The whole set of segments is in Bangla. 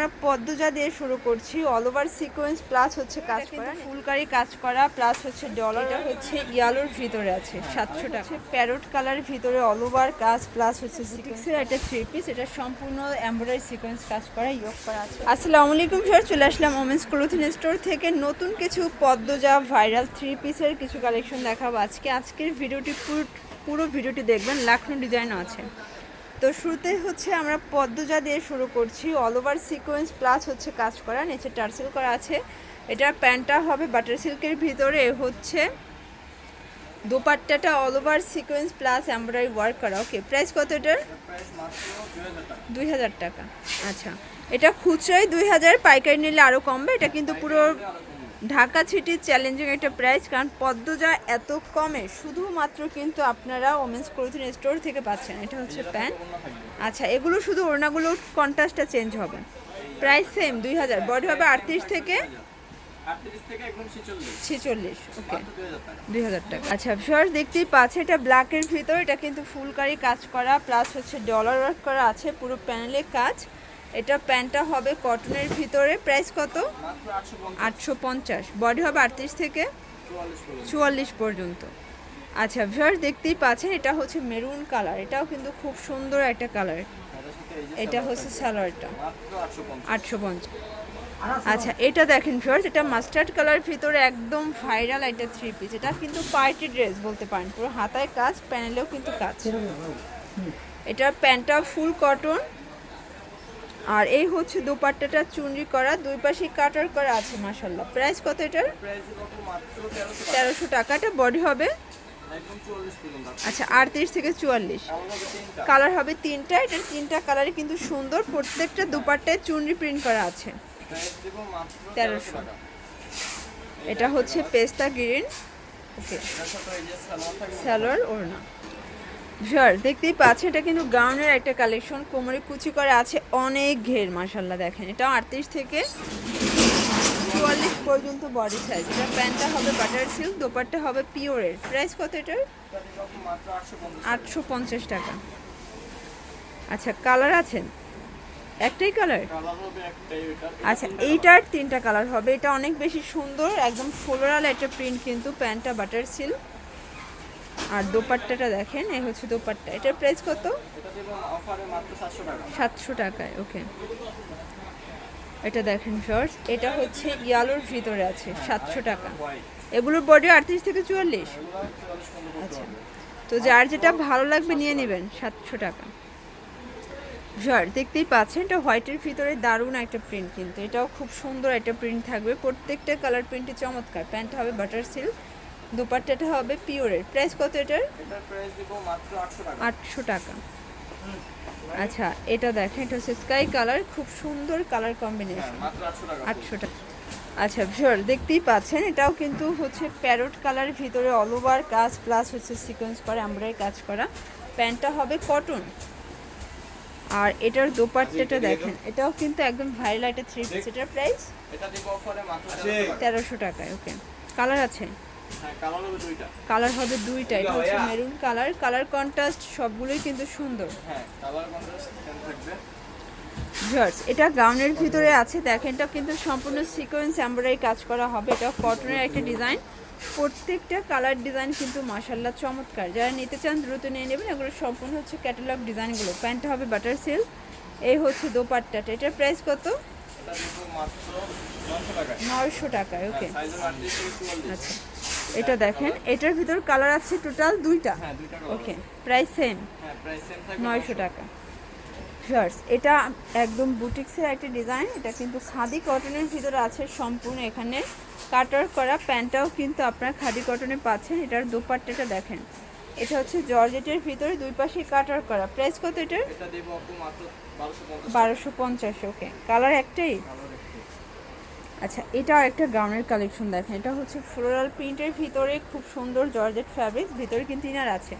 আমরা পদ্মজা দিয়ে শুরু করছি। অল ওভার সিকোয়েন্স প্লাস হচ্ছে কাজ করা। ফুলকারি কাজ করা প্লাস হচ্ছে ডলারটা হচ্ছে ইয়ালোর ভিতরে আছে সাতশো টাকা। প্যারোট কালারের ভিতরে অল ওভার কাজ প্লাস হচ্ছে সিক্সের একটা থ্রি পিস এটা সম্পূর্ণ এমব্রয়ডারি সিকোয়েন্স কাজ করা ইয়োগ করা আছে। আসসালামু আলাইকুম স্যার চলে আসলাম ওমেন্স ক্লোথিং স্টোর থেকে। নতুন কিছু পদ্মজা ভাইরাল থ্রি পিসের কিছু কালেকশন দেখাবো আজকে। আজকের ভিডিওটি পুরো পুরো ভিডিওটি দেখবেন লাখনো ডিজাইনও আছে। তো শুরুতে হচ্ছে আমরা পদ্মজা দিয়ে শুরু করছি। অল ওভার সিকোয়েন্স প্লাস হচ্ছে কাজ করা, নিচে টার্সেল করা আছে। এটার প্যান্টটা হবে বাটার সিল্কের ভিতরে, হচ্ছে দোপাট্টাটা all over sequence plus embroidery work করা। ওকে প্রাইস কত এটার? দুই হাজার টাকা। আচ্ছা এটা খুচরাই দুই হাজার, পাইকারি নিলে আরও কমবে, এটা কিন্তু পুরো ঢাকা সিটির চ্যালেঞ্জিং একটা প্রাইস কারণ পদ্মজা এত কমে, শুধুমাত্র কিন্তু আপনারা ওমেন্স ক্লোথিং স্টোর থেকে পাচ্ছেন। এটা হচ্ছে প্যান্ট আচ্ছা এগুলো শুধু ওড়নাগুলো কন্ট্রাস্টটা চেঞ্জ হবে। প্রাইস সেম দুই হাজার। বডি হবে আটত্রিশ থেকে ছেচল্লিশ ওকে দুই হাজার টাকা। আচ্ছা ভিউয়ার্স দেখতেই পাচ্ছে, এটা ব্ল্যাকের ভিতর, এটা কিন্তু ফুলকারি কাজ করা প্লাস হচ্ছে ডলার ওয়ার্ক করা আছে, পুরো প্যানেলে কাজ। এটা প্যান্টটা হবে কটনের ভিতরে। প্রাইস কত? আটশো পঞ্চাশ। বডি হবে আটত্রিশ থেকে চুয়াল্লিশ পর্যন্ত। আচ্ছা ভিউয়ার্স, দেখতেই পাচ্ছেন, এটা হচ্ছে মেরুন কালার। এটাও কিন্তু খুব সুন্দর একটা কালার। এটা হচ্ছে স্যালোয়ারটা আটশো পঞ্চাশ। আচ্ছা এটা দেখেন ভিউয়ার্স, এটা মাস্টার্ড কালার ভিতরে একদম ভাইরাল একটা থ্রি পিস এটা কিন্তু পার্টি ড্রেস বলতে পারেন। পুরো হাতায় কাজ, প্যানেলেও কিন্তু কাজ। এটা প্যান্টটা ফুল কটন। আর এই হচ্ছে দোপাট্টাটা চুনরি করা, দুই পাশে কাটার করা আছে মাসাল্লাহ প্রাইস কত এটার? তেরোশো টাকাটা বডি হবে? আচ্ছা আটত্রিশ থেকে চুয়াল্লিশ। কালার হবে তিনটা এটার তিনটা কালারে কিন্তু সুন্দর। প্রত্যেকটা দুপাট্টায় চুনরি প্রিন্ট করা আছে। তেরোশো। এটা হচ্ছে পেস্তা গ্রিন। ওকে স্যালোয়ার ওড়না। ভিউয়ার দেখতেই পাচ্ছেন, এটা কিন্তু গাউনের একটা কালেকশন। কোমরে কুচি করে আছে অনেক ঘের মাসাল্লাহ দেখেন। এটা আটত্রিশ থেকে চুয়াল্লিশ পর্যন্ত বডি সাইজ এটা প্যান্টটা হবে বাটার সিল্ক দোপাট্টা হবে পিওরের প্রাইস কত এটার? আটশো পঞ্চাশ টাকা। আচ্ছা কালার আছেন একটাই কালার আচ্ছা এইটার তিনটা কালার হবে। এটা অনেক বেশি সুন্দর, একদম ফ্লোরাল একটা প্রিন্ট কিন্তু প্যান্টটা বাটার সিল্ক আর দোপাট্টাটা দেখেন, এই হচ্ছে দোপাট্টা। এটার প্রাইস কত? সাতশো টাকায় ওকে এটা দেখেন শর্টস এটা হচ্ছে ইয়ালোর ভিতরে আছে, সাতশো টাকা। এগুলোর বডি আটত্রিশ থেকে চুয়াল্লিশ। আচ্ছা তো যার যেটা ভালো লাগবে নিয়ে নেবেন, সাতশো টাকা। শর্ট দেখতেই পাচ্ছেন, এটা হোয়াইটের ভিতরে দারুণ একটা প্রিন্ট কিন্তু। এটাও খুব সুন্দর একটা প্রিন্ট থাকবে। প্রত্যেকটা কালার প্রিন্টই চমৎকার। প্যান্ট হবে বাটার সিল্ক দুপাট্টাটা হবে পিওরের। প্রাইস কত এটার? আটশো টাকা। আচ্ছা এটা দেখেন এটা হচ্ছে স্কাই কালার খুব সুন্দর কালার কম্বিনেশন। আটশো টাকা। আচ্ছা ভিওর দেখতেই পাচ্ছেন এটাও কিন্তু হচ্ছে প্যারোট কালারের ভিতরে অল ওভার কাজ প্লাস হচ্ছে সিকোয়েন্স করা এমব্রয়ডারি কাজ করা। প্যান্টটা হবে কটন আর এটার দোপাট্টাটা দেখেন এটাও কিন্তু একদম ভাইরাল একটা থ্রি পিস এটার প্রাইস তেরোশো টাকায় ওকে কালার আছে? কালার হবে দুইটা। এটা হচ্ছে মেরুন কালার কালার কন্ট্রাস্ট সবগুলোই কিন্তু সুন্দর। ভিউয়ার্স এটা গাউনের ভিতরে আছে দেখেন এটা কিন্তু সম্পূর্ণ সিকোয়েন্স এমব্রয়ডারি কাজ করা হবে। এটা কটনের একটা ডিজাইন প্রত্যেকটা কালার ডিজাইন কিন্তু মাসাল্লাহ চমৎকার। যারা নিতে চান দ্রুত নিয়ে নেবেন। এগুলো সম্পূর্ণ হচ্ছে ক্যাটালগ ডিজাইনগুলো প্যান্টটা হবে বাটার সিল্ক এই হচ্ছে দোপাট্টাটা। এটার প্রাইস কত? নয়শো টাকায়। ওকে আচ্ছা। এটা দেখেন এটার ভিতর কালার আছে টোটাল দুইটা। ওকে প্রাইস সেম নয়শো টাকা। শার্টস এটা একদম বুটিক্সের একটা ডিজাইন এটা কিন্তু খাদি কটনের ভিতরে আছে সম্পূর্ণ এখানে। কাটার করা প্যান্টটাও কিন্তু আপনার খাদি কটনে পাচ্ছেন এটার দোপাট্টাটা দেখেন। এটা হচ্ছে জর্জেটের ভিতরে দুই পাশে কাটার করা। প্রাইস কত এটার? বারোশো পঞ্চাশ। ওকে কালার একটাই? আচ্ছা এটাও একটা গাউনের কালেকশন দেখেন। এটা হচ্ছে ফ্লোরাল প্রিন্টের ভিতরে খুব সুন্দর জর্জেট ফ্যাব্রিক ভিতরে কিন্তু ইনার আছে।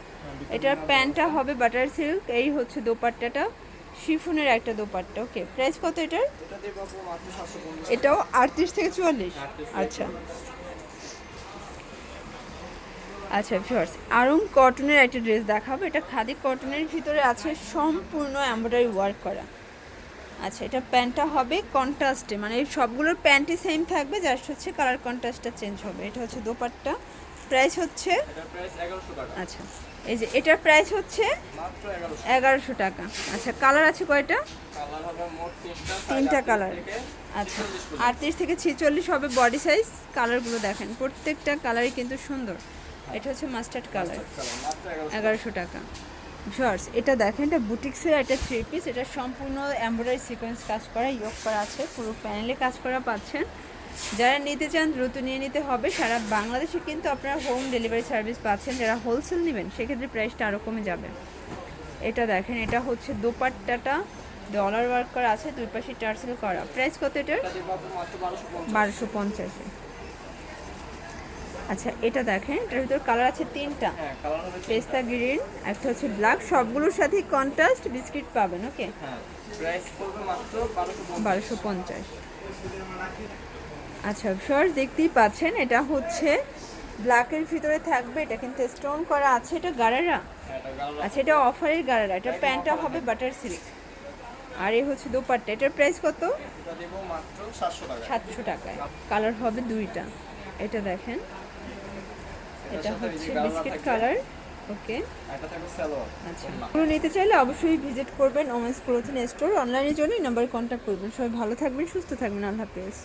এটার প্যান্টটা হবে বাটার সিল্ক এই হচ্ছে দোপাট্টাটা। শিফুনের একটা দোপাট্টা ওকে প্রাইস কত এটার? এটাও আটত্রিশ থেকে চুয়াল্লিশ? আচ্ছা। আচ্ছা ভিউয়ার্স আরং কটনের একটা ড্রেস দেখাবো। এটা খাদি কটনের ভিতরে আছে সম্পূর্ণ এমব্রয়ডারি ওয়ার্ক করা। আচ্ছা এটা প্যান্টটা হবে কন্ট্রাস্টে মানে এই সবগুলোর প্যান্টই সেম থাকবে জাস্ট হচ্ছে কালার কন্ট্রাস্টটা চেঞ্জ হবে। এটা হচ্ছে দোপাট্টা। প্রাইস হচ্ছে আচ্ছা এই যে এটার প্রাইস হচ্ছে এগারোশো। টাকা। আচ্ছা কালার আছে কয়টা? তিনটা কালার আচ্ছা আটত্রিশ থেকে ছিচল্লিশ হবে বডি সাইজ কালারগুলো দেখেন প্রত্যেকটা কালারই কিন্তু সুন্দর। এটা হচ্ছে মাস্টার্ড কালার এগারোশো টাকা। শর্টস এটা দেখেন, এটা বুটিক্সের একটা থ্রি পিস এটা সম্পূর্ণ এমব্রয়ডারি সিকোয়েন্স কাজ করা, ইয়োগ করা আছে, পুরো প্যানেলে কাজ করা পাচ্ছেন। যারা নিতে চান, দ্রুত নিয়ে নিতে হবে। সারা বাংলাদেশে কিন্তু আপনারা হোম ডেলিভারি সার্ভিস পাচ্ছেন, যারা হোলসেল নেবেন, সেক্ষেত্রে প্রাইসটা আরও কমে যাবে। এটা দেখেন, এটা হচ্ছে দোপাট্টাটা ডলার ওয়ার্ক করা আছে, দুই পাশে টার্সেল করা। প্রাইস কত এটার? বারোশো পঞ্চাশে। আচ্ছা এটা দেখেন এটার ভিতর কালার আছে তিনটা। হ্যাঁ হবে পেস্তা গ্রিন একটা হচ্ছে ব্ল্যাক সবগুলোর সাথেই কন্ট্রাস্ট বিস্কিট পাবেন ওকে হ্যাঁ বারোশো পঞ্চাশ। আচ্ছা ফার্স্ট দেখতেই পাচ্ছেন এটা হচ্ছে ব্ল্যাকের ভিতরে থাকবে এটা কিন্তু স্টোন করা আছে এটা গারারা? হ্যাঁ আচ্ছা এটা অফারের গারারা এটা প্যান্টটা হবে বাটার সিল্ক আর এই হচ্ছে দোপাট্টা এটার প্রাইস কত? সাতশো টাকায়। কালার হবে দুইটা। এটা দেখেন এটা হচ্ছে বিস্কিট কালার। ওকে। আচ্ছা। পুরো নিতে চাইলে অবশ্যই ভিজিট করবেন ওমেন্স ক্লোথিং স্টোর। অনলাইনের জন্যই নাম্বার নাম্বারে কন্ট্যাক্ট করবেন। সবাই ভালো থাকবেন সুস্থ থাকবেন। আল্লাহ হাফেজ।